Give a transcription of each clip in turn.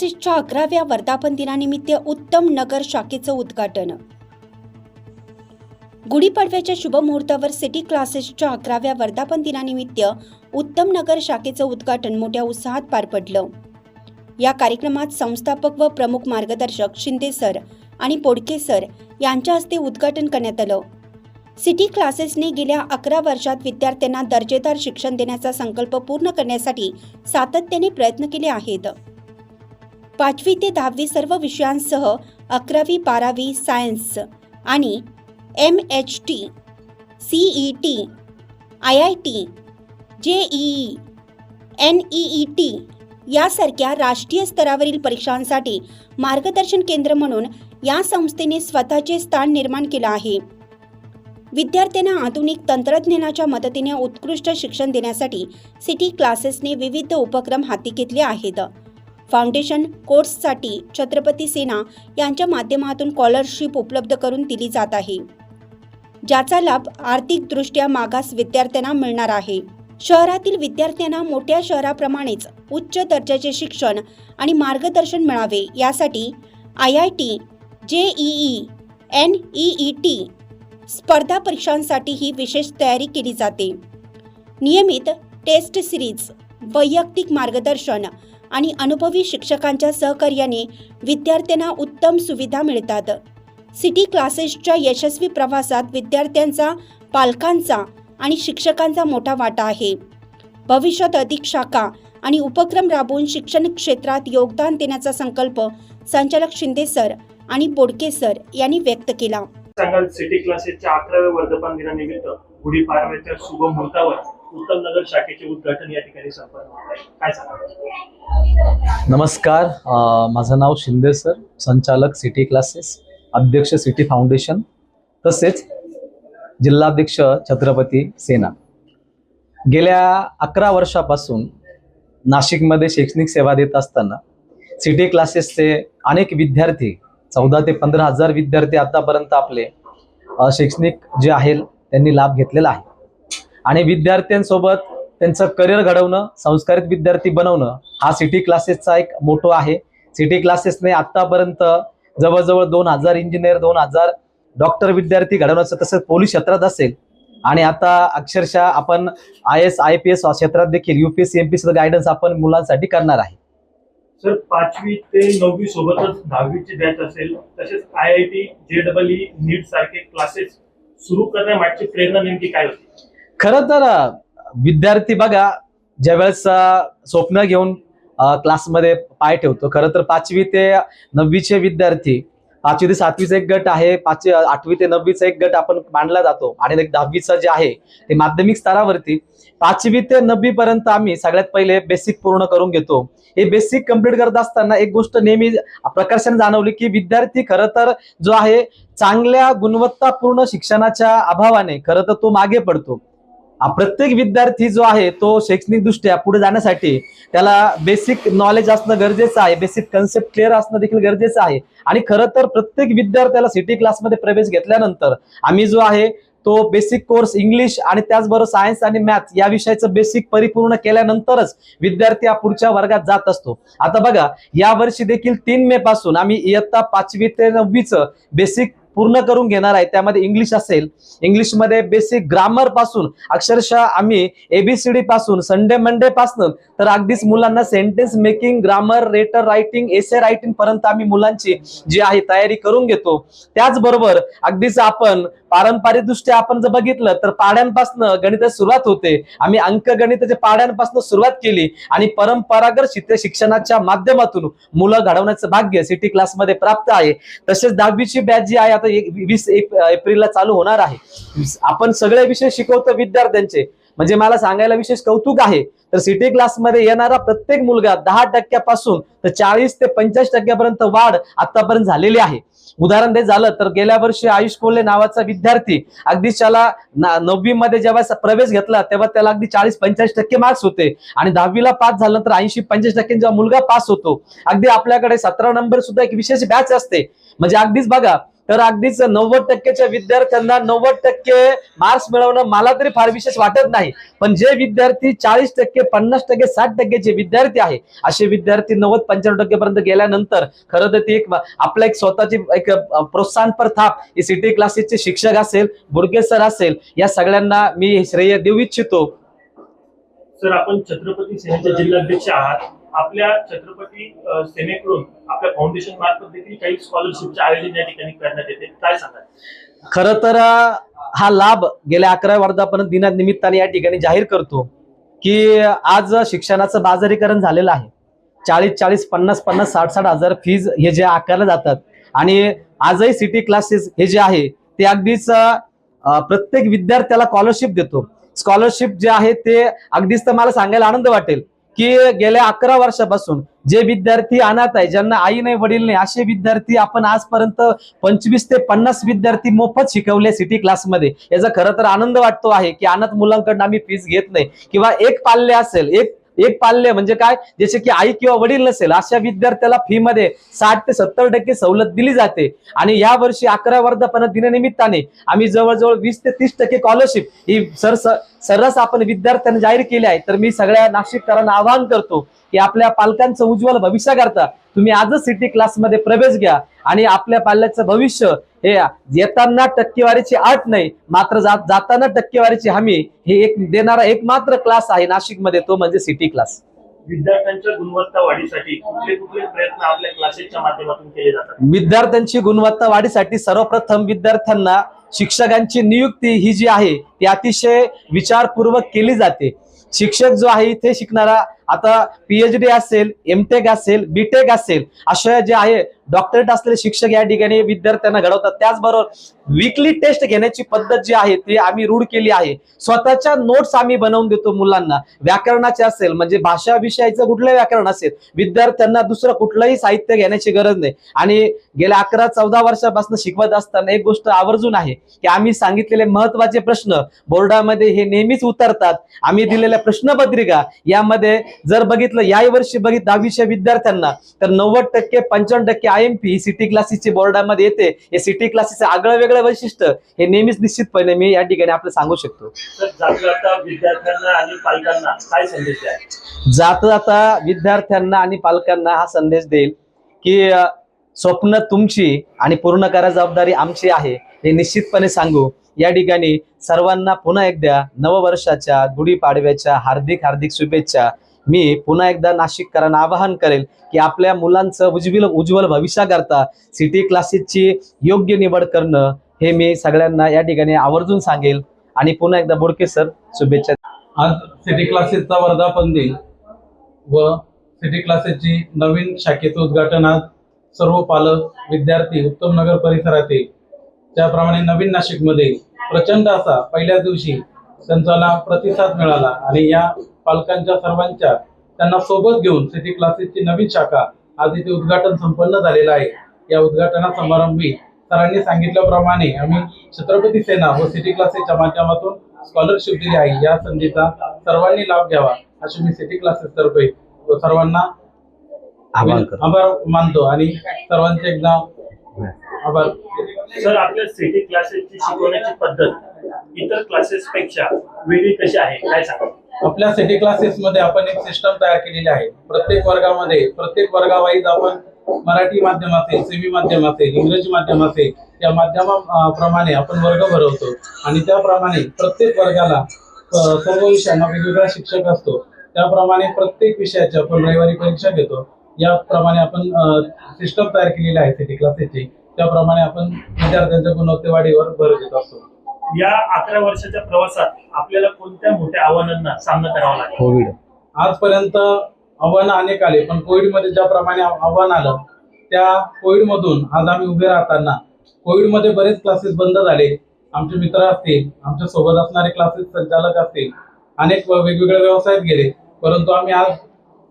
क्लासेसच्या अकराव्या वर्धापन दिनानिमित्त उत्तम नगर शाखेचं उद्घाटन. गुढीपाडव्याच्या शुभमुहूर्तावर सिटी क्लासेसच्या अकराव्या वर्धापन दिनानिमित्त उत्तम नगर शाखेचं उद्घाटन मोठ्या उत्साहात पार पडलं. या कार्यक्रमात संस्थापक व प्रमुख मार्गदर्शक शिंदे सर आणि पोडके सर यांच्या हस्ते उद्घाटन करण्यात आलं. सिटी क्लासेसने गेल्या अकरा वर्षात विद्यार्थ्यांना दर्जेदार शिक्षण देण्याचा संकल्प पूर्ण करण्यासाठी सातत्याने प्रयत्न केले आहेत. पाचवी ते दहावी सर्व विषयांसह अकरावी बारावी सायन्स आणि M H T C E T I I T JEE N E T यासारख्या राष्ट्रीय स्तरावरील परीक्षांसाठी मार्गदर्शन केंद्र म्हणून या संस्थेने स्वतःचे स्थान निर्माण केलं आहे. विद्यार्थ्यांना आधुनिक तंत्रज्ञानाच्या मदतीने उत्कृष्ट शिक्षण देण्यासाठी सिटी क्लासेसने विविध उपक्रम हाती घेतले आहेत. फाउंडेशन कोर्ससाठी छत्रपती सेना यांच्या माध्यमातून स्कॉलरशिप उपलब्ध करून दिली जात आहे. ज्याचा लाभ आर्थिकदृष्ट्या मागास विद्यार्थ्यांना मिळणार आहे. शहरातील विद्यार्थ्यांना मोठ्या शहराप्रमाणेच उच्च दर्जाचे शिक्षण आणि मार्गदर्शन मिळावे यासाठी I I T JEE N E T स्पर्धा परीक्षांसाठी ही विशेष तयारी केली जाते. नियमित टेस्ट सिरीज वैयक्तिक मार्गदर्शन आणि अनुभवी शिक्षकांच्या सहकार्याने विद्यार्थ्यांना उत्तम सुविधा मिळतात. सिटी क्लासेसच्या यशस्वी प्रवासात विद्यार्थ्यांचा पालकांचा आणि शिक्षकांचा मोठा वाटा आहे. भविष्यात अधिक शाखा आणि उपक्रम राबवून शिक्षण क्षेत्रात योगदान देण्याचा संकल्प संचालक शिंदे सर आणि बोडके सर यांनी व्यक्त केला. सांगाल सिटी क्लासेसच्या अकराव्या वर्धापन दिनानिमित्त गुढीपाडव्याच्या शुभ मुहूर्तावर उत्तम नगर शाखेचे उद्घाटन या ठिकाणी संपन्न होत आहे. काय सांगा नमस्कार माझं नाव शिंदे सर संचालक सिटी क्लासेस अध्यक्ष सिटी फाउंडेशन तसेच जिल्हाध्यक्ष छत्रपती सेना. गेल्या अकरा वर्षापासून नाशिकमध्ये शैक्षणिक सेवा देत असताना सिटी क्लासेसचे अनेक विद्यार्थी चौदा ते पंधरा हजार विद्यार्थी आतापर्यंत आपले शैक्षणिक जे आहे त्यांनी लाभ घेतलेला आहे. आणि विद्यार्थ्यांसोबत त्यांचं करिअर घडवणं संस्कारित विद्यार्थी बनवणं हा सिटी क्लासेसचा एक मोठो आहे. सिटी क्लासेसने आतापर्यंत जवळजवळ दोन हजार इंजिनियर दोन हजार डॉक्टर विद्यार्थी घडवण्याचं तसंच पोलीस क्षेत्रात असेल. आणि आता अक्षरशः आपण I S I P S क्षेत्रात देखील युपीएससी एमपीएससी गायडन्स आपण मुलांसाठी करणार आहे. सर पाचवी ते नववी सोबतच दहावीची बॅच असेल तसेच I I T J double E NEET सारखे क्लासेस सुरू करण्यामागची प्रेरणा नेमकी काय होती? खरं तर विद्यार्थी बघा ज्यावेळेस वेळेस स्वप्न घेऊन क्लासमध्ये पाय ठेवतो खरं तर पाचवी ते नववीचे विद्यार्थी पाचवी ते सातवीचा एक गट आहे पाचवी आठवी ते नववीचा एक गट आपण मांडला जातो आणि एक जे आहे ते माध्यमिक स्तरावरती पाचवी ते नववी पर्यंत आम्ही सगळ्यात पहिले बेसिक पूर्ण करून घेतो. हे बेसिक कंप्लीट करत असताना एक गोष्ट नेहमी प्रकर्षाने जाणवली की विद्यार्थी खरं तर जो आहे चांगल्या गुणवत्तापूर्ण शिक्षणाच्या अभावाने खरं तर तो मागे पडतो. प्रत्येक विद्यार्थी जो आहे तो शैक्षणिकदृष्ट्या पुढे जाण्यासाठी त्याला बेसिक नॉलेज असणं गरजेचं आहे बेसिक कन्सेप्ट क्लिअर असणं देखील गरजेचं आहे. आणि खरं तर प्रत्येक विद्यार्थ्याला सिटी क्लासमध्ये प्रवेश घेतल्यानंतर आम्ही जो आहे तो बेसिक कोर्स इंग्लिश आणि त्याचबरोबर सायन्स आणि मॅथ या विषयाचं बेसिक परिपूर्ण केल्यानंतरच विद्यार्थी हा पुढच्या वर्गात जात असतो. आता बघा या वर्षी देखील तीन मे पासून आम्ही इयत्ता पाचवी ते नववीचं बेसिक पूर्ण करून घेणार आहे. त्यामध्ये इंग्लिश असेल इंग्लिशमध्ये बेसिक ग्रामरपासून अक्षरशः आम्ही एबीसीडी पासून संडे मंडे पासून तर अगदीच मुलांना sentence making grammar rater writing essay writing पर्यंत आम्ही मुलांची जी आहे तयारी करून घेतो. त्याचबरोबर अगदीच आपण पारंपरिकदृष्ट्या आपण जर बघितलं तर पाड्यांपासून गणिताची सुरुवात होते. आम्ही अंकगणिताच्या पाड्यांपासून सुरुवात केली आणि परंपरागत शित- शिक्षणाच्या माध्यमातून मुलं घडवण्याचं भाग्य सिटी क्लासमध्ये प्राप्त आहे. तसेच दहावीची बॅच जी आहे आता एक- वीस एप्रिलला चालू होणार आहे. आपण सगळे विषय शिकवतो विद्यार्थ्यांचे. म्हणजे मला सांगायला विशेष कौतुक आहे. तर सिटी क्लासमध्ये येणारा प्रत्येक मुलगा दहा टक्क्यापासून तर चाळीस ते पंचाळीस टक्क्यापर्यंत वाढ आतापर्यंत झालेली आहे. उदाहरण दे झालं तर गेल्या वर्षी आयुष कोल्हे नावाचा विद्यार्थी अगदी त्याला नववी मध्ये जेव्हा प्रवेश घेतला तेव्हा त्याला अगदी चाळीस पंचाळीस टक्के मार्क्स होते. आणि दहावीला पास झालं तर ऐंशी पंचाळीस टक्के जेव्हा मुलगा पास होतो अगदी आपल्याकडे सतरा नंबर सुद्धा एक विशेष बॅच असते. म्हणजे अगदीच बघा तर अगदीच नव्वद टक्केच्या विद्यार्थ्यांना नव्वद टक्के मार्क्स मिळवणं मला तरी फार विशेष वाटत नाही. पण जे विद्यार्थी चाळीस टक्के पन्नास टक्के साठ टक्केचे विद्यार्थी आहे असे विद्यार्थी नव्वद पंच्याण्णव टक्केपर्यंत गेल्यानंतर खरं तर ती एक आपलं एक स्वतःची एक प्रोत्साहनपर थाप. ही सिटी क्लासेसचे शिक्षक असेल बुर्गे सर असेल या सगळ्यांना मी श्रेय देऊ इच्छितो. सर आपण छत्रपती सेनेचे जिल्हाध्यक्ष आहात. आपल्या छत्रपती सेनेकडून आपल्या फाउंडेशन मार्फत देखील काही स्कॉलरशिपचे आयोजन या ठिकाणी करण्यात येते. काय सांगाल? खरं तर हा लाभ गेल्या अकरा वर्धापर्यंत दिनानिमित्ताने या ठिकाणी जाहीर करतो की आज शिक्षणाचं बाजारीकरण झालेलं आहे. चाळीस चाळीस पन्नास पन्नास साठ साठ हजार फीज हे जे आकारल्या जातात. आणि आजही सिटी क्लासेस हे जे आहे ते अगदीच प्रत्येक विद्यार्थ्याला स्कॉलरशिप देतो. स्कॉलरशिप जे आहे ते अगदीच तर मला सांगायला आनंद वाटेल. की गेल्या अकरा वर्षापासून जे विद्यार्थी अनाथ आहे ज्यांना आई नाही वडील नाही असे विद्यार्थी आपण आजपर्यंत पंचवीस ते पन्नास विद्यार्थी मोफत शिकवले सिटी क्लासमध्ये. याचा खरं तर आनंद वाटतो आहे की अनाथ मुलांकडून आम्ही फीस घेत नाही. किंवा एक पाल्य असेल एक एक पाल्य म्हणजे काय? जसे की आई किंवा वडील नसेल अशा विद्यार्थ्याला फी मध्ये साठ ते सत्तर टक्के सवलत दिली जाते. आणि या वर्षी अकरा वर्धापन दिनानिमित्ताने आम्ही जवळजवळ वीस ते तीस टक्के स्कॉलरशिप ही सर सर्रास आपण विद्यार्थ्यांना जाहीर केली आहे. तर मी सगळ्या नाशिककरांना आवाहन करतो की आपल्या पालकांचं उज्ज्वल भविष्याकरता तुम्ही आजच सिटी क्लासमध्ये प्रवेश घ्या आणि आपल्या पाल्याचं भविष्य हे येताना टक्केवारीची अट नाही मात्र जात जाताना टक्केवारीची हमी हे एक देणारा एकमात्र क्लास आहे नाशिकमध्ये तो म्हणजे सिटी क्लास विद्यार्थ्यांच्या गुणवत्ता वाढीसाठी कुठले कुठले प्रयत्न आपल्या क्लासेसच्या माध्यमातून केले जातात? विद्यार्थ्यांची गुणवत्ता वाढीसाठी सर्वप्रथम विद्यार्थ्यांना शिक्षकांची नियुक्ती ही जी आहे ती अतिशय विचारपूर्वक केली जाते. शिक्षक जो आहे इथे शिकणारा आता पीएचडी असेल एमटेक असेल बीटेक असेल अशा जे आहे डॉक्टरेट असलेले शिक्षक या ठिकाणी विद्यार्थ्यांना घडवतात. त्याचबरोबर विकली टेस्ट घेण्याची पद्धत जी आहे ती आम्ही रूढ केली आहे. स्वतःच्या नोट्स आम्ही बनवून देतो मुलांना. व्याकरणाचे असेल म्हणजे भाषा विषयाचं कुठलं व्याकरण असेल विद्यार्थ्यांना दुसरं कुठलंही साहित्य घेण्याची गरज नाही. आणि गेल्या अकरा चौदा वर्षापासून शिकवत असताना एक गोष्ट आवर्जून आहे की आम्ही सांगितलेले महत्त्वाचे प्रश्न बोर्डामध्ये हे नेहमीच उतरतात. आम्ही दिलेल्या प्रश्नपत्रिका यामध्ये जर बघितलं याही वर्षी बघित दहावीच्या विद्यार्थ्यांना तर नव्वद टक्के पंचावन्न टक्के आय एम पी सिटी क्लासेसची बोर्डामध्ये येते. हे सिटी क्लासेसचं आगळं वेगळं वैशिष्ट्य हे नेहमीच निश्चितपणे मी या ठिकाणी आपलं सांगू शकतो. तर जाता जाता विद्यार्थ्यांना आणि पालकांना काय संदेश द्याल? जाता जाता विद्यार्थ्यांना आणि पालकांना हा संदेश देईल की स्वप्न तुमची आणि पूर्ण करा जबाबदारी आमची आहे. हे निश्चितपणे सांगू. या ठिकाणी सर्वांना पुन्हा एकदा नववर्षाच्या गुढीपाडव्याच्या हार्दिक हार्दिक शुभेच्छा. मी पुन्हा एकदा नाशिककरांना आवाहन करेल की आपल्या मुलांचं उज्ज्वल उज्ज्वल भविष्याकरता सिटी क्लासेसची योग्य निवड करणं हे मी सगळ्यांना या ठिकाणी आवर्जून सांगेल. आणि पुन्हा एकदा बोडके सर शुभेच्छा. आज सिटी क्लासेसचा वर्धापन दिन व सिटी क्लासेसची नवीन शाखेचं उद्घाटन आज सर्व पालक विद्यार्थी उत्तम नगर परिसरातील त्याप्रमाणे नवीन नाशिकमध्ये प्रचंड असा पहिल्याच दिवशी त्यांचा प्रतिसाद मिळाला आणि या पालकांच्या सर्वांच्या त्यांना सोबत घेऊन सिटी क्लासेसची नवीन शाखा आज इथे उद्घाटन संपन्न झालेलं आहे. या उद्घाटना समारंभी सरांनी सांगितल्याप्रमाणे आम्ही छत्रपती सेना व सिटी क्लासेसच्या माध्यमातून स्कॉलरशिप दिली आहे. या संधीचा सर्वांनी लाभ घ्यावा अशी मी सिटी क्लासेस तर्फे सर्वांना आवाहन करतो. आभार मानतो आणि सर्वांचे एकदा आभार. सर आपल्या सिटी क्लासेसची शिकवण्याची पद्धत इतर क्लासेस पेक्षा वेगळी कशी आहे? काय सांगा आपल्या सिटी क्लासेस मध्ये आपण एक सिस्टम तयार केलेली आहे. प्रत्येक वर्गामध्ये प्रत्येक वर्गावाईज आपण मराठी माध्यम असेल सेमी माध्यम असेल इंग्रजी माध्यम असेल या माध्यमाप्रमाणे आपण वर्ग भरवतो. आणि त्याप्रमाणे प्रत्येक वर्गाला सर्व विषयांना वेगवेगळा शिक्षक असतो. त्याप्रमाणे प्रत्येक विषयाची आपण रविवारी परीक्षा घेतो. याप्रमाणे आपण सिस्टम तयार केलेली आहे सिटी क्लासेसची त्याप्रमाणे आपण विद्यार्थ्यांच्या गुणवत्तेवाढीवर भर देत असतो. या अकरा वर्षाच्या प्रवासात आपल्याला कोणत्या मोठ्या आव्हानांना सामना करावा लागेल? कोविड आजपर्यंत आव्हानं अनेक आले पण कोविडमध्ये ज्याप्रमाणे आव- आव्हान आलं त्या कोविडमधून आज आम्ही उभे राहताना कोविडमध्ये बरेच क्लासेस बंद झाले. आमचे मित्र असतील आमच्यासोबत असणारे क्लासेस संचालक असतील अनेक वेगवेगळ्या व्यवसायात गेले. परंतु आम्ही आज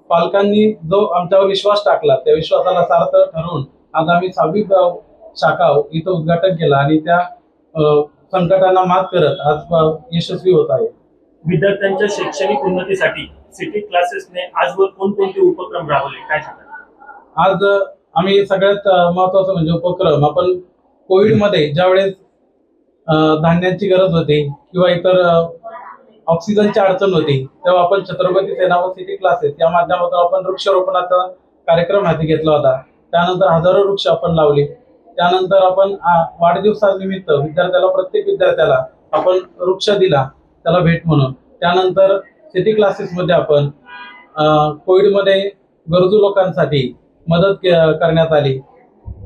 पालकांनी जो आमच्यावर विश्वास टाकला त्या विश्वासाला सार्थ ठरवून आज आम्ही सहावी शाखा इथं उद्घाटन केलं आणि त्या अ, संकटांना मात करत आज यशस्वी होत आहे विद्यार्थ्यांच्या शैक्षणिक उन्नतीसाठी सिटी क्लासेसने आजवर कोणकोणते उपक्रम राबवले? काय सांगा आज आम्ही सगळ्यात महत्वाचं म्हणजे उपक्रम आपण कोविडमध्ये ज्यावेळेस धान्याची गरज होती किंवा इतर ऑक्सिजनची अडचण होती तेव्हा आपण छत्रपती सेनावर सिटी क्लासेस या माध्यमातून आपण वृक्षारोपणाचा कार्यक्रम हाती घेतला होता. त्यानंतर हजारो वृक्ष आपण लावले. त्यानंतर आपण वाढदिवसानिमित्त विद्यार्थ्याला प्रत्येक विद्यार्थ्याला आपण वृक्ष दिला त्याला भेट म्हणून. त्यानंतर सिटी क्लासेसमध्ये आपण कोविडमध्ये गरजू लोकांसाठी मदत करण्यात आली.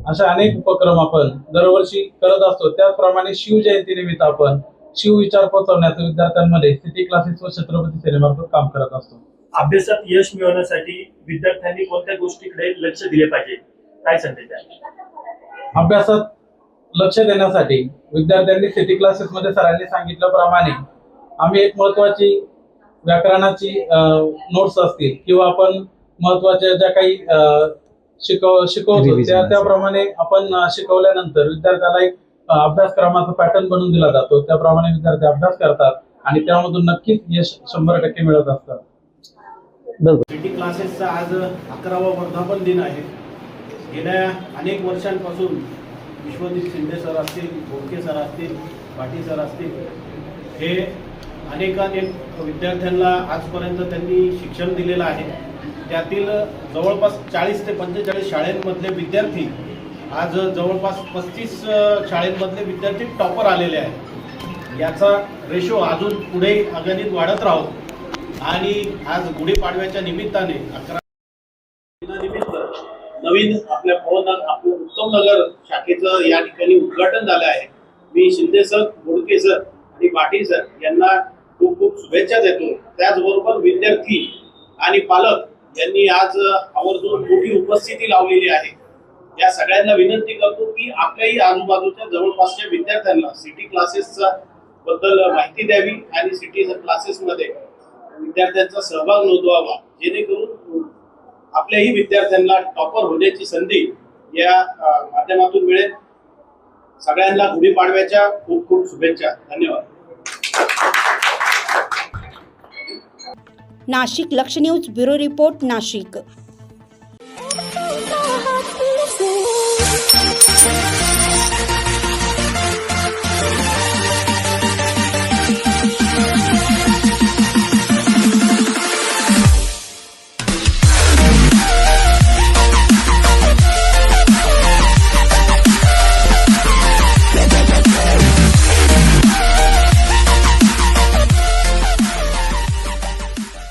अशा अनेक उपक्रम आपण दरवर्षी करत असतो. त्याचप्रमाणे शिवजयंतीनिमित्त आपण शिवविचार पोहोचवण्याचं विद्यार्थ्यांमध्ये सिटी क्लासेस व छत्रपती सेनेमार्फत काम करत असतो. अभ्यासात यश मिळवण्यासाठी विद्यार्थ्यांनी कोणत्या गोष्टीकडे लक्ष दिले पाहिजे? काय संदेश आहे अभ्यासात लक्ष देण्यासाठी विद्यार्थ्यांनी सिटी क्लासेसमध्ये सरांनी सांगितल्याप्रमाणे आम्ही एक महत्वाची व्याकरणाची नोट्स असतील किंवा आपण महत्त्वाच्या ज्या काही शिकव शिकवतो त्या. त्याप्रमाणे आपण शिकवल्यानंतर विद्यार्थ्याला एक अभ्यासक्रमाचा पॅटर्न बनवून दिला जातो. त्याप्रमाणे विद्यार्थी अभ्यास करतात आणि त्यामधून नक्कीच यश शंभर टक्के मिळत असतं. बरोबर. सिटी क्लासेसचा आज अकरावा वर्धापन दिन आहे. गेल्या अनेक वर्षांपासून विश्वजित शिंदे सर असतील बोडके सर असतील पाटील सर असतील हे अनेकानेक विद्यार्थ्यांना आजपर्यंत त्यांनी शिक्षण दिलेलं आहे. त्यातील जवळपास चाळीस ते पंचेचाळीस शाळेंमधले विद्यार्थी आज जवळपास पस्तीस शाळेंमधले विद्यार्थी टॉपर आलेले आहेत. याचा रेशो अजून पुढे अगणित वाढत राहो. आणि आज गुढीपाडव्याच्या निमित्ताने अकरा नवीन आपल्या भवन आपलं उत्तम नगर शाखेचं या ठिकाणी उद्घाटन झालं आहे. मी शिंदे सर बोडके सर आणि पाटील सर यांना खूप खूप शुभेच्छा देतो. त्याचबरोबर विद्यार्थी आणि पालक यांनी आज आवर्जून मोठी उपस्थिती लावलेली आहे. या सगळ्यांना विनंती करतो की आपल्याही आजूबाजूच्या जवळपासच्या विद्यार्थ्यांना सिटी क्लासेसचा बद्दल माहिती द्यावी आणि सिटी क्लासेसमध्ये विद्यार्थ्यांचा सहभाग नोंदवावा. जेणेकरून आपल्याही विद्यार्थ्यांना टॉपर होण्याची संधी या माध्यमातून मिळेल. सगळ्यांना गुढीपाडव्याच्या खूप खूप शुभेच्छा. धन्यवाद. नाशिक लक्ष न्यूज ब्युरो रिपोर्ट नाशिक.